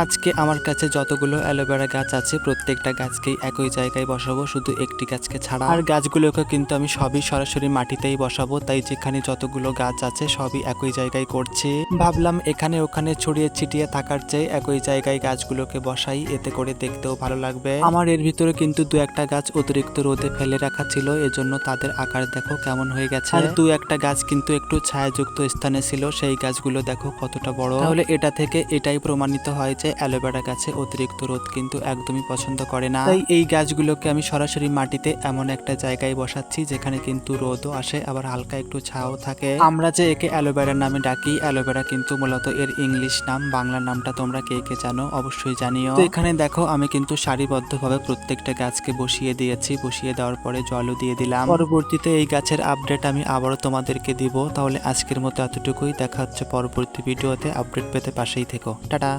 আজকে আমার কাছে যতগুলো অ্যালোভেরা গাছ আছে, প্রত্যেকটা গাছকেই একই জায়গায় বসাবো, শুধু একটি গাছকে ছাড়া। আর গাছগুলোকে কিন্তু আমি সবই সরাসরি মাটিতেই বসাবো, তাই যেখানে যতগুলো গাছ আছে সবই একই জায়গায় করছে। ভাবলাম এখানে ওখানে ছড়িয়ে ছিটিয়ে থাকার চেয়ে একই জায়গায় গাছগুলোকে বসাই, এতে করে দেখতেও ভালো লাগবে। আমার এর ভিতরে কিন্তু দু একটা গাছ অতিরিক্ত রোদে ফেলে রাখা ছিল, এজন্য তাদের আকার দেখো কেমন হয়ে গেছে। আর দু একটা গাছ কিন্তু একটু ছায়াযুক্ত স্থানে ছিল, সেই গাছগুলো দেখো কতটা বড়। তাহলে এটা থেকে এটাই প্রমাণিত হয় যে অ্যালোভেরা গাছে অতিরিক্ত রোদ কিন্তু একদমই পছন্দ করে না। তাই এই গাছগুলোকে আমি সরাসরি মাটিতে এমন একটা জায়গায় বসাচ্ছি যেখানে কিন্তু রোদও আসে আবার হালকা একটু ছাও থাকে। আমরা যে একে অ্যালোভেরা নামে ডাকি অ্যালোভেরা কিন্তু মূলত এর ইংলিশ নাম বাংলা নামটা তোমরা কে কে জানো অবশ্যই জানিও। তো এখানে দেখো আমি কিন্তু সারিবদ্ধভাবে প্রত্যেকটা গাছকে বসিয়ে দিয়েছি বসিয়ে দেওয়ার পরে জলও দিয়ে দিলাম। পরবর্তীতে এই গাছের আপডেট আমি আবারও তোমাদেরকে দিব তাহলে আজকের মতো এতটুকুই। দেখা হচ্ছে পরবর্তী ভিডিওতে আপডেট পেতে পাশেই থেকো। টাটা!